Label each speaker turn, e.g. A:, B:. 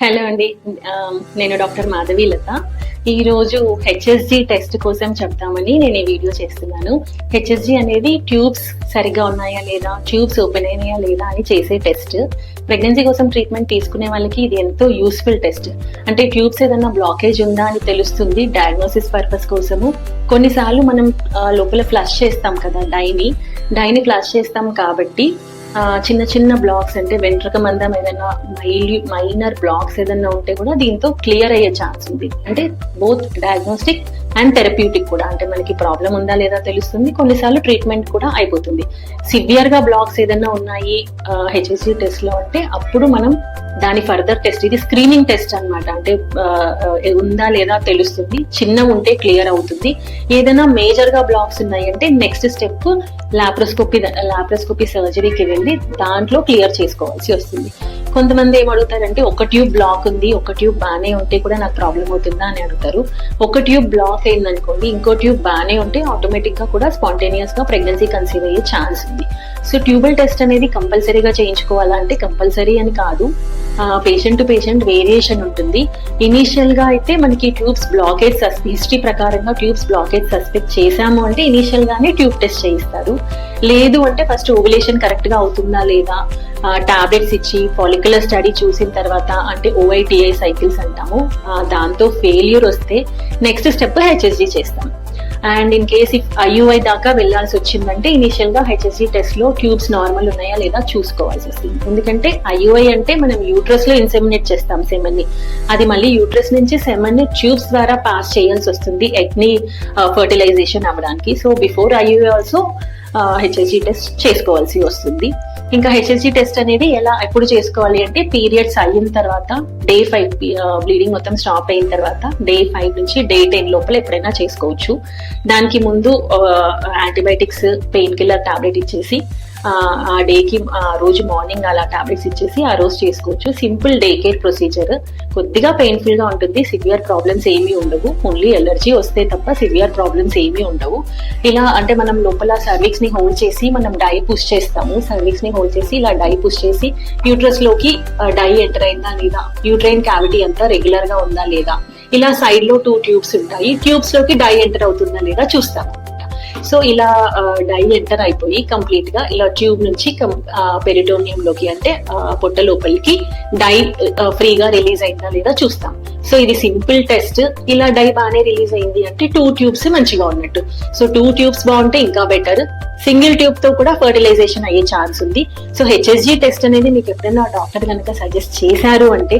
A: Hello అండి. Um, నేను doctor Madhavi Latha. ఈరోజు హెచ్ఎస్జి టెస్ట్ కోసం చెప్తామని నేను ఈ వీడియో చేస్తున్నాను. హెచ్ఎస్జి అనేది ట్యూబ్స్ సరిగ్గా ఉన్నాయా లేదా ట్యూబ్స్ ఓపెన్ అయినాయా లేదా అని చేసే టెస్ట్ ప్రెగ్నెన్సీ కోసం ట్రీట్మెంట్ తీసుకునే వాళ్ళకి ఇది ఎంతో యూస్ఫుల్ టెస్ట్ అంటే ట్యూబ్స్ ఏదైనా బ్లాకేజ్ ఉందా అని తెలుస్తుంది డయాగ్నోసిస్ పర్పస్ కోసము. కొన్నిసార్లు మనం uh, లోపల ఫ్లష్ చేస్తాం కదా డైని డైని ఫ్లష్ చేస్తాం కాబట్టి చిన్న చిన్న బ్లాక్స్ అంటే వెంట్రుక మందం ఏదైనా మైల్యూ మైనర్ బ్లాక్స్ ఏదైనా ఉంటే కూడా దీంతో క్లియర్ అయ్యే ఛాన్స్ ఉంది. అంటే బోత్ డయాగ్నోస్టిక్ అండ్ థెరప్యూటిక్ కూడా అంటే మనకి ప్రాబ్లం ఉందా లేదా తెలుస్తుంది. కొన్నిసార్లు ట్రీట్మెంట్ కూడా అయిపోతుంది. సివియర్గా బ్లాక్స్ ఏదైనా ఉన్నాయి హెచ్ఎస్సి టెస్ట్లో అంటే అప్పుడు మనం దాని ఫర్దర్ టెస్ట్ ఇది స్క్రీనింగ్ టెస్ట్ అనమాట అంటే ఉందా లేదా తెలుస్తుంది. చిన్న ఉంటే క్లియర్ అవుతుంది. ఏదైనా మేజర్గా బ్లాక్స్ ఉన్నాయి అంటే నెక్స్ట్ స్టెప్ లాప్రోస్కోపీ లాప్రోస్కోపీ సర్జరీకి వెళ్ళి దాంట్లో క్లియర్ చేసుకోవాల్సి వస్తుంది. కొంతమంది ఏం అడుగుతారంటే ఒక ట్యూబ్ బ్లాక్ ఉంది ఒక ట్యూబ్ బాగానే ఉంటే కూడా నాకు ప్రాబ్లం అవుతుందా? అని అడుగుతారు. ఒక ట్యూబ్ బ్లాక్ అయిందనుకోండి ఇంకో ట్యూబ్ బాగానే ఉంటే ఆటోమేటిక్గా కూడా స్పాంటేనియస్గా ప్రెగ్నెన్సీ కన్సీవ్ అయ్యే ఛాన్స్ ఉంది. సో ట్యూబల్ టెస్ట్ అనేది కంపల్సరీగా చేయించుకోవాలా అంటే కంపల్సరీ అని కాదు. పేషెంట్ టు పేషెంట్ వేరియేషన్ ఉంటుంది. ఇనీషియల్గా అయితే మనకి ట్యూబ్స్ బ్లాకేజ్ హిస్టరీ ప్రకారంగా ట్యూబ్స్ బ్లాకేజ్ సస్పెక్ట్ చేశాము అంటే ఇనీషియల్ గానే ట్యూబ్ టెస్ట్ చేయిస్తారు. లేదు అంటే ఫస్ట్ ఓవులేషన్ కరెక్ట్గా అవుతుందా లేదా? టాబ్లెట్స్ ఇచ్చి ఫాలిక్యులర్ స్టడీ చూసిన తర్వాత అంటే ఓఐటిఐ సైకిల్స్ అంటాము. దాంతో ఫెయిల్యూర్ వస్తే నెక్స్ట్ స్టెప్ హెచ్ఎస్జి చేస్తాం. And in case if IUI దాకా వెళ్ళాల్సి వచ్చిందంటే ఇనిషియల్గా హెచ్ఎస్జి టెస్ట్లో ట్యూబ్స్ నార్మల్ ఉన్నాయా లేదా చూసుకోవాల్సి వస్తుంది. ఎందుకంటే ఐయుఐ అంటే మనం యూట్రస్లో ఇన్సెమినేట్ చేస్తాం సెమన్ని. అది మళ్ళీ యూట్రస్ నుంచి సెమన్ని ట్యూబ్స్ ద్వారా పాస్ చేయాల్సి వస్తుంది ఎగ్ని ఫర్టిలైజేషన్ అవ్వడానికి. So before IUI also HSG test చేసుకోవాల్సి వస్తుంది. ఇంకా హెచ్ఎస్జి టెస్ట్ అనేది ఎలా ఎప్పుడు చేసుకోవాలి అంటే పీరియడ్స్ అయిన తర్వాత డే ఫైవ్ బ్లీడింగ్ మొత్తం స్టాప్ అయిన తర్వాత డే ఫైవ్ నుంచి డే టెన్ లోపల ఎప్పుడైనా చేసుకోవచ్చు. దానికి ముందు యాంటీబయాటిక్స్ పెయిన్ కిల్లర్ టాబ్లెట్ ఇచ్చేసి ఆ, డేకి ఆ రోజు మార్నింగ్ అలా టాబ్లెట్స్ ఇచ్చేసి ఆ రోజు చేసుకోవచ్చు. సింపుల్ డే కేర్ ప్రొసీజర్ కొద్దిగా పెయిన్ఫుల్గా ఉంటుంది. సివియర్ ప్రాబ్లమ్స్ ఏమీ ఉండవు. ఓన్లీ ఎలర్జీ వస్తే తప్ప సివియర్ ప్రాబ్లమ్స్ ఏమీ ఉండవు. ఇలా అంటే మనం లోపల సర్వీక్స్ని హోల్డ్ చేసి మనం డై పుష్ చేస్తాము. సర్వీక్స్ని హోల్డ్ చేసి ఇలా డై పుష్ చేసి యూట్రస్లోకి డై ఎంటర్ అయిందా లేదా? యూట్రైన్ క్యావిటీ అంతా రెగ్యులర్గా ఉందా లేదా? ఇలా సైడ్లో టూ ట్యూబ్స్ ఉంటాయి. ట్యూబ్స్లోకి డై ఎంటర్ అవుతుందా లేదా చూస్తాము. సో ఇలా డై ఎంటర్ అయిపోయి కంప్లీట్గా ఇలా ట్యూబ్ నుంచి పెరిటోనియం లోకి అంటే పొట్ట లోపలికి డై ఫ్రీగా రిలీజ్ అయిందా లేదా చూస్తాం. సో ఇది సింపుల్ టెస్ట్. ఇలా డై బాగానే రిలీజ్ అయింది అంటే టూ ట్యూబ్స్ మంచిగా ఉన్నట్టు. సో టూ ట్యూబ్స్ బాగుంటే ఇంకా బెటర్. సింగిల్ ట్యూబ్తో కూడా ఫర్టిలైజేషన్ అయ్యే ఛాన్స్ ఉంది. సో హెచ్ఎస్జి టెస్ట్ అనేది మీకు ఎప్పుడైనా డాక్టర్ కనుక సజెస్ట్ చేశారు అంటే